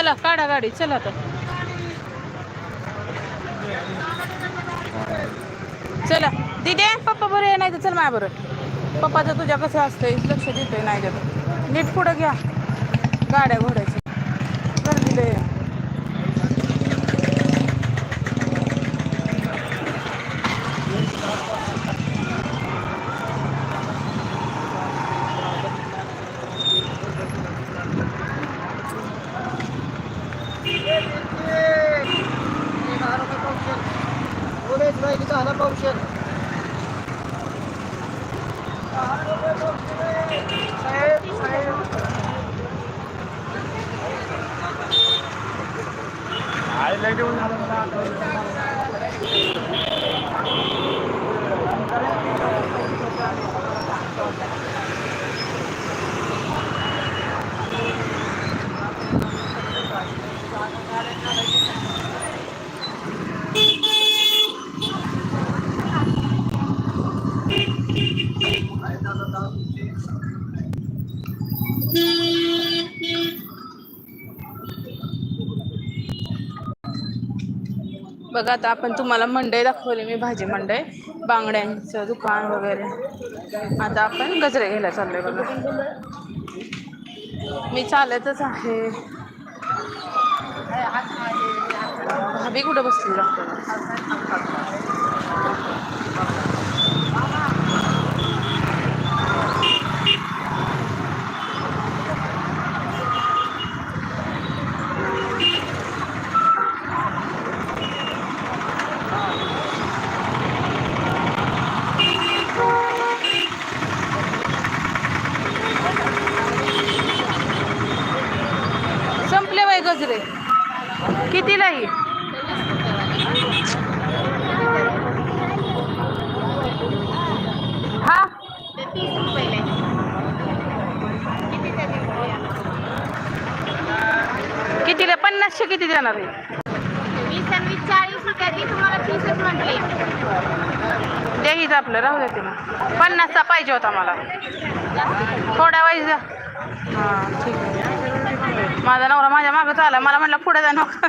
चला काढा गाडी चला आता चला. दिदे पप्पा बरं आहे नाही तर चल माझ्या बरं. पप्पाचं तुझ्या कसं असतंय लक्ष देतोय नाही देत नीट पुढं घ्या. गाड्या घोड्याच्या Lady Unharada. बघा आता आपण तुम्हाला मंडई दाखवली मी भाजी मंडई बांगड्यांचं दुकान वगैरे. आता आपण गजरे घ्यायला चाललोय बघा. मी चालतच आहे. भाभी कुठं बसली? डॉक्टर संपले वय गजरे कितीलाही हा कितीला पन्नासशे किती देणार आहे? वीस आणि वीस चाळीस रुपयाची तुम्हाला तीसच म्हटले. द्या हिचं आपलं राहू दे तिला. पन्नासचा पाहिजे होता मला. थोड्या वाईज जा. हां ठीक आहे. माझा नवरा माझ्या मागं चाला मला म्हटलं पुढे जा नको.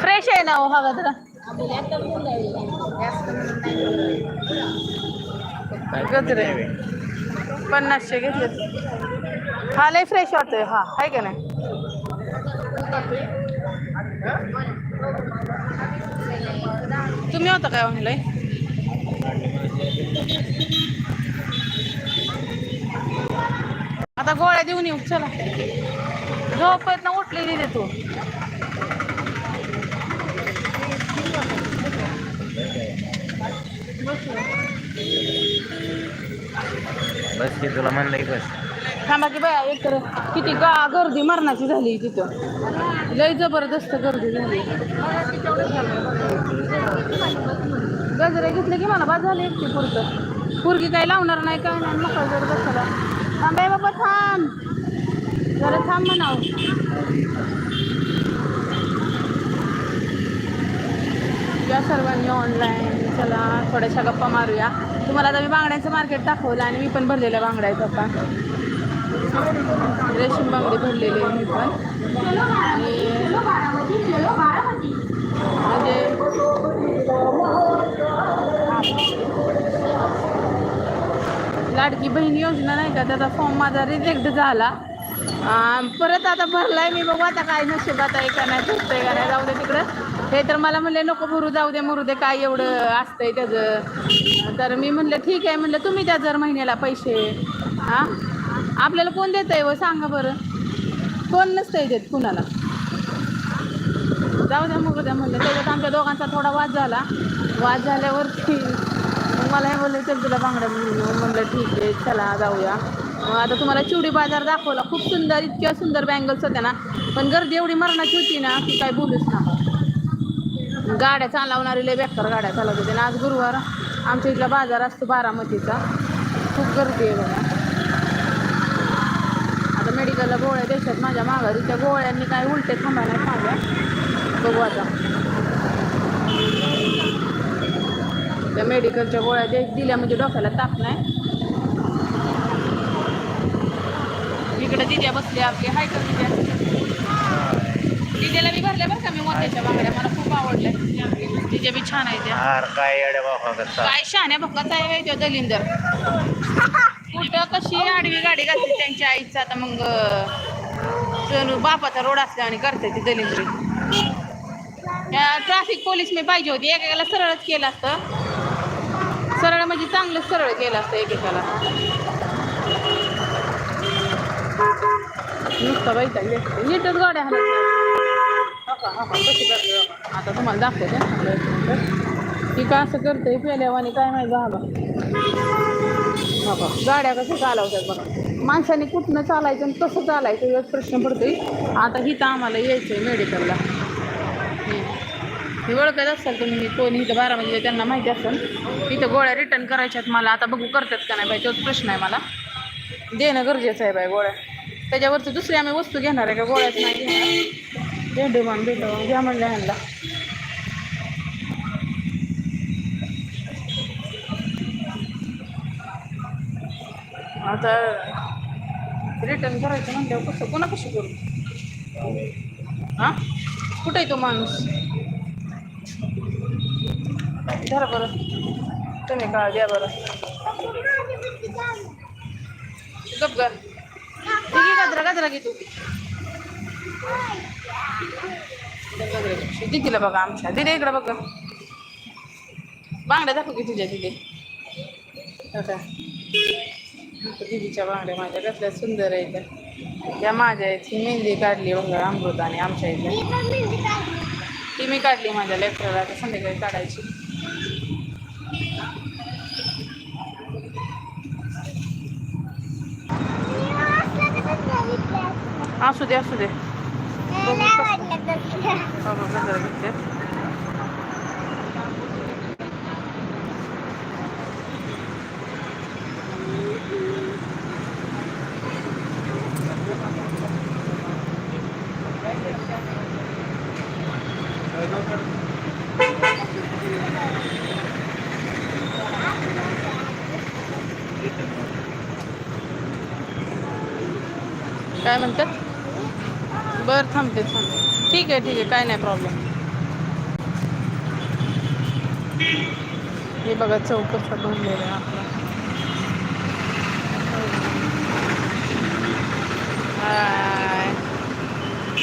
फ्रेश आहे ना हो हा गजरा. गजरे. पन्नासशे घेतले हा, लय फ्रेश वाटतोय. हा आहे का नाही? तुम्ही होता काय ऑनलाईन आता गोळ्या देऊन येऊ, चला. झोपत ना उठली दिली तू. बस की तुला म्हणलं की बस. थांबा की बाया एक तर किती गा गर्दी मरणाची झाली तिथं. लय जबरदस्त गर्दी झाली. गजरे घेतले की मला बाद झाले एकटी पुरतं. पुरगी काही लावणार नाही काय नाही मका जर बसला थांबाय बाबा थांब. जरा थांब म्हणाव. या सर्वांनी ऑनलाईन चला थोड्याशा गप्पा मारूया. तुम्हाला आता मी बांगड्यांचं मार्केट दाखवलं आणि मी पण भरलेलं बांगड्या आहेत आता. रेशीम बांगडे भरलेले आहे मी पण. आणि म्हणजे लाडकी बहीण योजना नाही का त्याचा फॉर्म माझा रिजेक्ट झाला. परत आता भरलाय मी बघू आता काय नशिबात आहे का नाही भेटतंय का नाही जाऊ दे तिकडं. हे तर मला म्हणले नको भरू जाऊ दे मरू दे काय एवढं असतंय त्याचं. तर मी म्हणलं ठीक आहे. म्हणलं तुम्ही द्या जर महिन्याला पैसे. हां? आपल्याला कोण देत आहे व सांगा बरं. कोण नसतंय देत कुणाला? जाऊ द्या मग द्या म्हणलं. त्याच्यात आमच्या दोघांचा थोडा वाद झाला. वाद झाल्यावरती मला हे बोलले चल तुला बांगड्या म्हणलं ठीक आहे चला जाऊया. मग आता तुम्हाला चिवडी बाजार दाखवला. खूप सुंदर इतक्या सुंदर बँगल्स होत्या ना. पण गर्दी एवढी मरणाची होती ना की काय बोलूच ना गाड्या चालवणारी लय बेकार गाड्या चालवत होते ना आज गुरुवार. आमच्या इथला बाजार असतो बारामतीचा. खूप गर्दी आहे बघा. आता मेडिकलला गोळ्या देशात माझ्या माघारी. त्या गोळ्यांनी काय उलटे थांबा नाही माझ्या बघू आता. त्या मेडिकलच्या गोळ्या दे दिल्या म्हणजे डोक्याला ताप नाही. इकडे दिद्या बसली आपली. हाय का दिद्या मी भरल्या बरं का मी मोत्याच्या बांगड्या. मला खूप आवडल्या. तिच्या बी छान आहे त्या. हार काय येड्या बाबा करता? काय भक्काचा आहे बाई दलिंदर. कुठं कशी आडवी गाडी घालते त्यांच्या आईचं. आता मग अं, बापाचा रोड असल्या आणि करते ती दलिंदरी. ट्रॅफिक पोलीस मी पाहिजे होती. एकेकाला सरळच केलं असतं. सरळ म्हणजे चांगलं सरळ केलं असतं एकेकाला. नुसतं बाई नीटच गाड्या हलत नाही. आता तुम्हाला दाखवते. ती का असं करते? पेल्यावानी काय माहिती झालं हो गाड्या कसं चालवतात बघा. माणसाने कुठनं चालायचं आणि कसं चालायचं एक प्रश्न पडतोय. आता हिथं आम्हाला यायचं आहे मेडिकलला हे ओळखत असाल तुम्ही कोणी? इथं बारामतीला त्यांना माहिती असेल. इथं गोळ्या रिटर्न करायच्यात मला. आता बघू करतात का नाही बाई तोच प्रश्न आहे मला. देणं गरजेचं आहे बाई गोळ्या. त्याच्यावरती दुसरी आम्ही वस्तू घेणार आहे का? गोळ्याच नाही घेणार. भेंडू मान भेटू. घ्या म्हणलं ह्यांना. आता रिटर्न करायचं म्हणल्यावर कसं कोणा कशी करू? हां? कुठे आहे तो माणूस? धरा बरं. तुम्ही काळ द्या बरं. गप ग ठीक आहे गजरा गजरा घे दिदीला बघा आमच्या. दिदी इकडे बघ. बांगड्या दाखव की तुझ्या दिदी आता दिदीच्या बांगड्या माझ्या कसल्या सुंदर आहेत. त्या माझ्या ही मेहंदी काढली बघा अमृताने आमच्या इथे ती मी काढली माझ्या लेकराला. आता संध्याकाळी काढायची. असू दे असू दे. बघू गजरा घेते काय म्हणतात बरं थांबते थांबते. ठीक आहे ठीक आहे काय नाही प्रॉब्लेम हे बघा चौकसा भरलेला आहे आपला. हाय.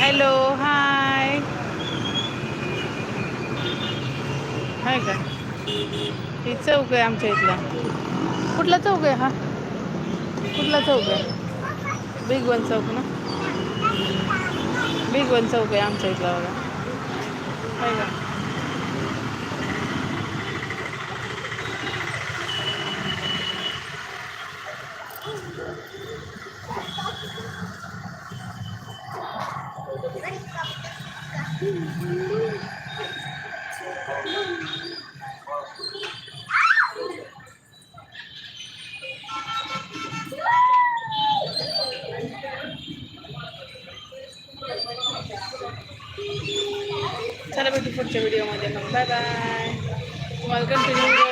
हॅलो हाय हाय का? ही चौक आहे आमच्या इथला कुठला चौक आहे हा? कुठला चौक आहे? बिग वन चौक ना? बिग वन चौक आहे आमच्या इथला बघा आहे का चला बाय बाय तुम्हाला कंटिन्यू व्हिडिओ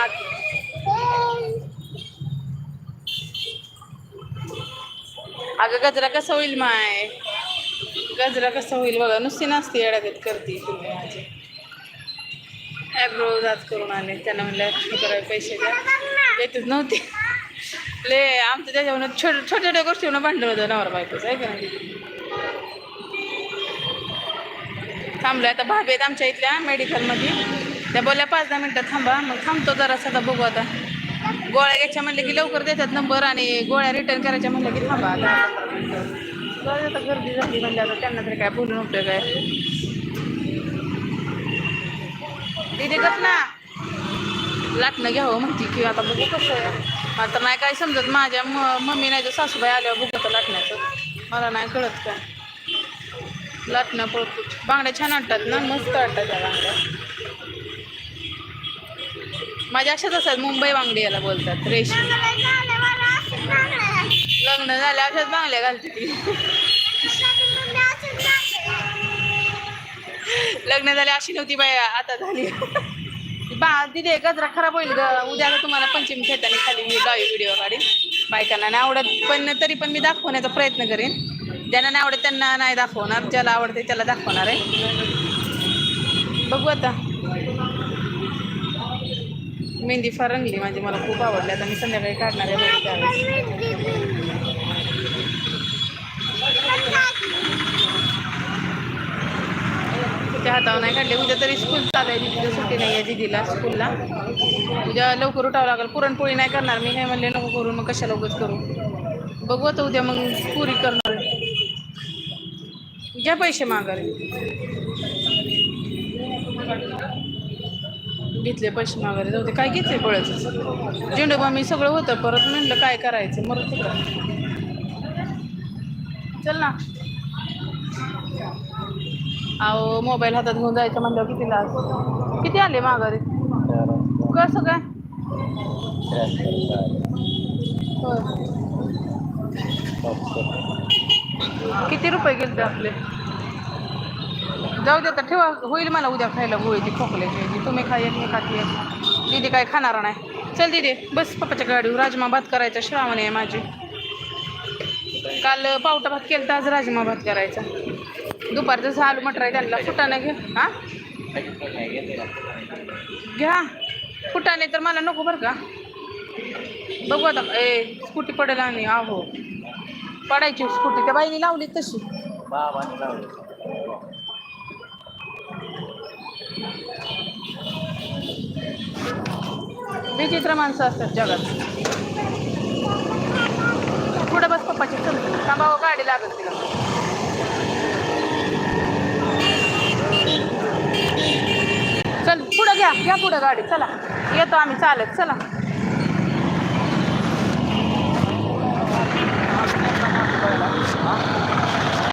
आज अगं गजरा कसा होईल माय? गजरा कसा होईल बघा नुसती नसते येड्यागत करते तुम्ही माझी. ॲब्रो आज करून आले त्यांना म्हणलं करायला पैसे द्या. येतच नव्हते. ले आमचं त्याच्यावर छोट छोट्या छोट्या गोष्टीवर भांडण होतं बायकोच बायकोचं आहे का नाही थांबलो आता भाभी आहेत आमच्या इथल्या मेडिकलमध्ये त्या बोलल्या पाच दहा मिनटं थांबा. मग थांबतो जरासा आता बघू आता. गोळ्या घ्यायच्या म्हणलं की लवकर देतात नंबर आणि गोळ्या रिटर्न करायच्या म्हणलं की थांबा आता. आता गर्दी झाली म्हणजे आता त्यांना तरी काय बोलून उपयोग आहे तिथे कस ना लाटणं घ्यावं म्हणते की आता बघू कसं आहे. आता नाही काय समजत माझ्या म मम्मी नाही तर सासूबाई आल्यावर बघू तर लाटण्याचं. मला नाही कळत काय. लाटणं पळतो बांगड्या छान वाटतात ना मस्त वाटतात त्या बांगड्या. माझ्या अशाच असतात मुंबई बांगडी याला बोलतात रेशीम लग्न झाल्या अशाच बांगड्या घालते ती. लग्न झाले अशी नव्हती बाई आता झाली. बा दिदे गजरा खराब होईल ग. उद्या आता तुम्हाला पंचमी खेळताना खाली मी गावी व्हिडिओ काढीन. बायकांना नाही आवडत पण तरी पण मी दाखवण्याचा प्रयत्न करेन. ज्यांना नाही आवडत त्यांना नाही दाखवणार. ज्याला आवडते त्याला दाखवणार आहे. बघू आता. मेहंदी फार रंगली माझी मला खूप आवडली. आता मी संध्याकाळी काढणार आहे त्यावेळेस. तिच्या हातावर नाही काढले. उद्या तरी स्कूल चालू आहे. तिथे सुट्टी नाही आहे दिदीला स्कूलला उद्या लवकर उठावं लागेल. पुरणपोळी नाही करणार मी. नाही म्हणले नको करून मग कशा लवकर करू? बघू आता उद्या मग पुरी करणार घ्या पैसे माघारी घेतले पैसे माघारी जाऊ दे काय घेतले बळच झेंडोबा मी सगळं होतं परत म्हणलं काय करायचं तिकडं चल ना. अहो मोबाईल हातात घेऊन जायचं म्हणल्यावर किती लाज. किती आले माघारी कसं काय होय. किती रुपये गेले आपले? जाऊ दे आता ठेवा. होईल मला उद्या खायला गोळी ती खोकल्याची. तुम्ही खा मी खाती एक दीदी काय खाणार नाही. चल दीदी बस पप्पाच्या गाडीवर. राजमा भात करायचा श्रावण आहे माझी. काल पावटा भात केला तर आज राजमा भात करायचा. दुपारचं जसं आलू मटर आहे त्यांना फुटाणं घे. हा? घ्या. फुटाणे तर मला नको बरं का. बघू आता ए स्कूटी पडेल आणि आहो. पडायची स्कूटी. त्या बाईने लावली तशी. बाबाने लावले. विचित्र माणसं असतात जगात. पुढे बस पप्पाची चल. थांबावं गाडी लागत तिला. चल पुढं घ्या. घ्या पुढं गाडी. चला. येतो आम्ही चालत. चला.